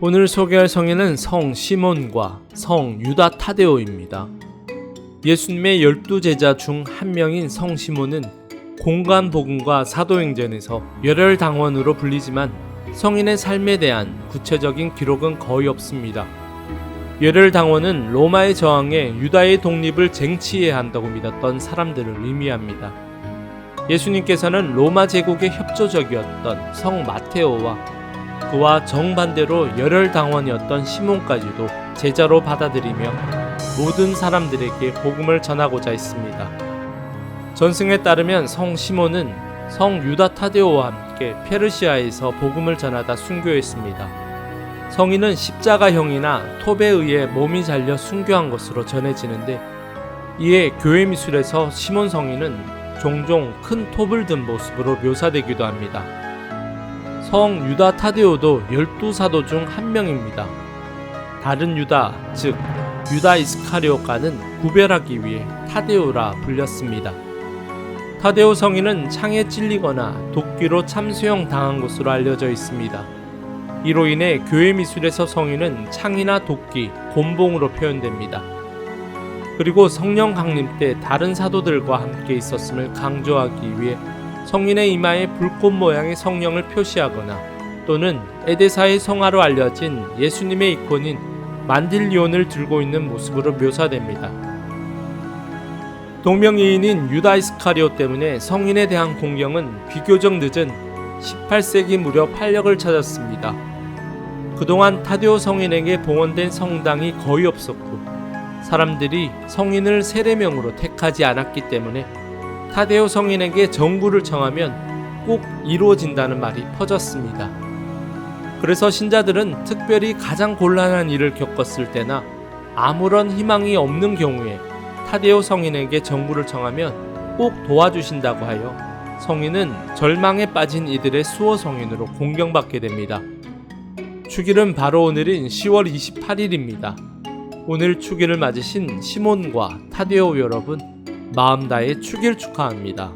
오늘 소개할 성인은 성 시몬과 성 유다 타데오입니다. 예수님의 열두 제자 중 한 명인 성 시몬은 공간 복음과 사도행전에서 열혈 당원으로 불리지만 성인의 삶에 대한 구체적인 기록은 거의 없습니다. 열혈 당원은 로마의 저항에 유다의 독립을 쟁취해야 한다고 믿었던 사람들을 의미합니다. 예수님께서는 로마 제국에 협조적이었던 성 마테오와 그와 정반대로 열혈 당원이었던 시몬까지도 제자로 받아들이며 모든 사람들에게 복음을 전하고자 했습니다. 전승에 따르면 성 시몬은 성 유다 타데오와 함께 페르시아에서 복음을 전하다 순교했습니다. 성인은 십자가형이나 톱에 의해 몸이 잘려 순교한 것으로 전해지는데 이에 교회 미술에서 시몬 성인은 종종 큰 톱을 든 모습으로 묘사되기도 합니다. 성 유다 타데오도 열두 사도 중 한 명입니다. 다른 유다, 즉 유다 이스카리오과는 구별하기 위해 타데오라 불렸습니다. 타데오 성인은 창에 찔리거나 도끼로 참수형 당한 것으로 알려져 있습니다. 이로 인해 교회 미술에서 성인은 창이나 도끼, 곤봉으로 표현됩니다. 그리고 성령 강림 때 다른 사도들과 함께 있었음을 강조하기 위해 성인의 이마에 불꽃 모양의 성령을 표시하거나 또는 에데사의 성화로 알려진 예수님의 이콘인 만딜리온을 들고 있는 모습으로 묘사됩니다. 동명이인인 유다 이스카리오 때문에 성인에 대한 공경은 비교적 늦은 18세기 무렵 활력을 찾았습니다. 그동안 타데오 성인에게 봉헌된 성당이 거의 없었고 사람들이 성인을 세례명으로 택하지 않았기 때문에 타데오 성인에게 정구를 청하면 꼭 이루어진다는 말이 퍼졌습니다. 그래서 신자들은 특별히 가장 곤란한 일을 겪었을 때나 아무런 희망이 없는 경우에 타데오 성인에게 정구를 청하면 꼭 도와주신다고 하여 성인은 절망에 빠진 이들의 수호 성인으로 공경받게 됩니다. 축일은 바로 오늘인 10월 28일입니다. 오늘 축일을 맞으신 시몬과 타데오 여러분 마음 다해 축일 축하합니다.